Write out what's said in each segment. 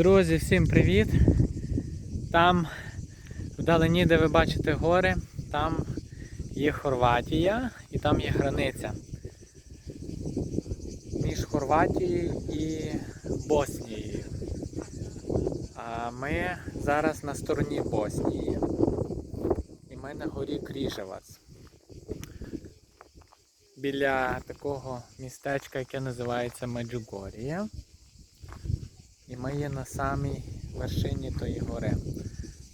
Друзі, всім привіт! Там вдалині, де ви бачите гори, там є Хорватія і там є границя між Хорватією і Боснією. А ми зараз на стороні Боснії. І ми на горі Кріжевац. Біля такого містечка, яке називається Меджугорія. І ми є на самій вершині тої гори.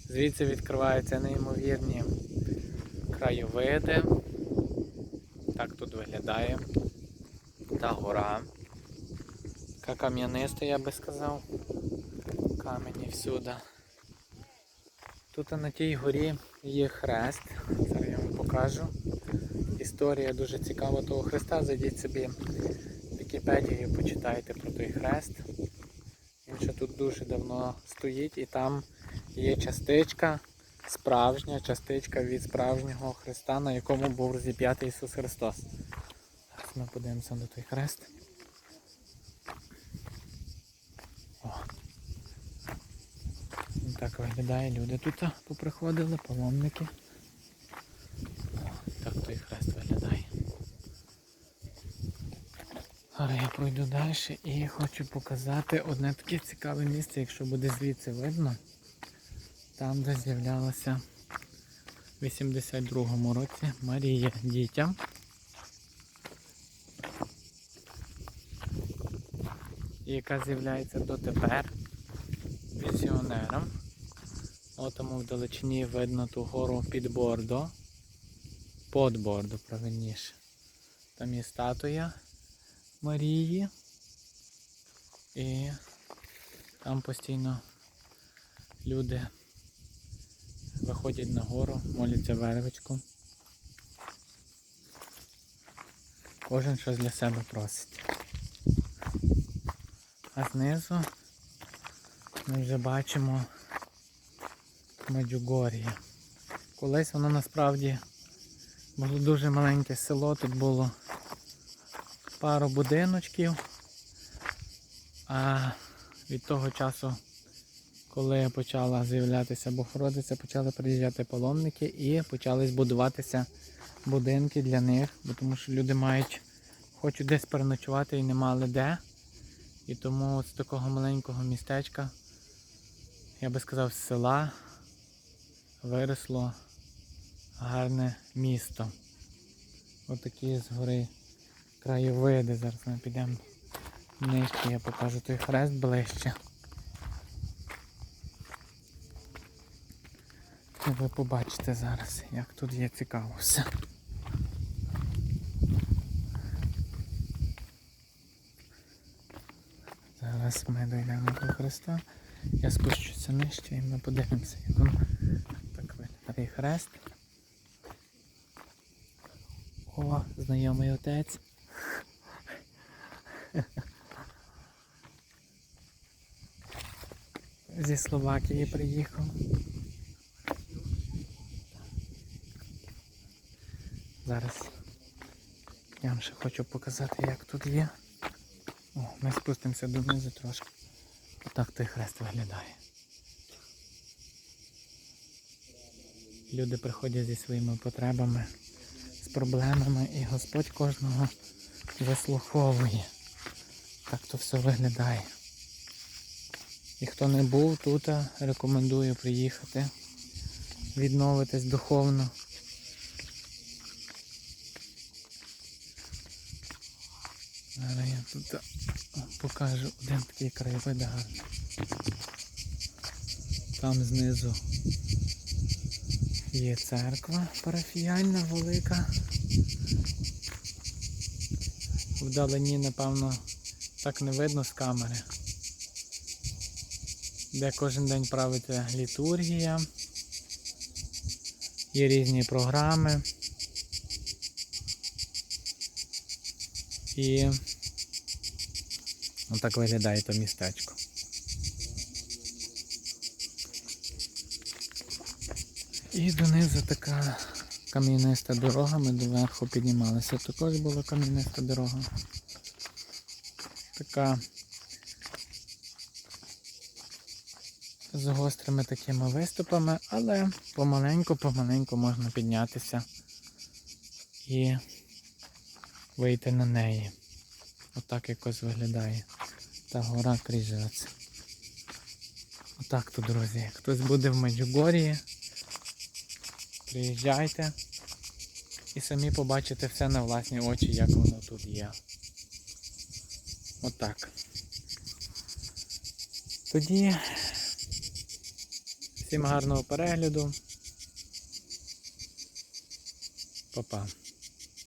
Звідси відкриваються неймовірні краєвиди. Так тут виглядає та гора. Така кам'яниста, я би сказав. Камені всюди. Тут на тій горі є хрест. Зараз я вам покажу. Історія дуже цікава того хреста. Зайдіть собі в Вікіпедію, почитайте про той хрест. Ще тут дуже давно стоїть і там є частичка, справжня частичка від справжнього Христа, на якому був розіп'ятий Ісус Христос. Зараз ми подивимося на той хрест. О. Так виглядає, люди тут поприходили, паломники. О, так той хрест виглядає. Зараз я пройду далі і хочу показати одне таке цікаве місце, якщо буде звідси видно. Там, де з'являлася в 82-му році Марія дітям. Яка з'являється дотепер пенсіонером. От тому в далечині видно ту гору під Бордо. Под Бордо, правильніше. Там є статуя. Марії. І там постійно люди виходять на гору, моляться вервичку. Кожен щось для себе просить. А знизу ми вже бачимо Меджугор'я. Колись воно насправді було дуже маленьке село, тут було пару будиночків. А від того часу, коли почала з'являтися Богородиця, почали приїжджати паломники і почали збудуватися будинки для них, бо тому що люди мають, хочуть десь переночувати і не мали де. І тому з такого маленького містечка, я би сказав, з села виросло гарне місто. Отакі згори краєвиди. Зараз ми підемо нижче, я покажу той хрест ближче. Ви побачите зараз, як тут є цікаво все. Зараз ми дійдемо до хреста. Я спущуся нижче і ми подивимося, як воно так виглядає хрест. О, знайомий отець. Зі Словакії приїхав. Зараз я вам ще хочу показати, як тут є. О, ми спустимося донизу трошки. Отак той хрест виглядає. Люди приходять зі своїми потребами, з проблемами і Господь кожного вислуховує. Так то все виглядає. І хто не був тут, рекомендую приїхати, відновитись духовно. Зараз я тут покажу один такий краєвид гарний. Там знизу є церква парафіяльна велика. Вдалині, напевно, так не видно з камери. Де кожен день правиться літургія. Є різні програми. І отак виглядає то містечко. І донизу така кам'яниста дорога, ми доверху піднімалися. Також була кам'яниста дорога. Така з гострими такими виступами, але помаленьку-помаленьку можна піднятися і вийти на неї. Отак якось виглядає та гора Крижець. Отак то, друзі. Хтось буде в Меджугорії, приїжджайте і самі побачите все на власні очі, як воно тут є. Отак. Тоді всім гарного перегляду. Па-па.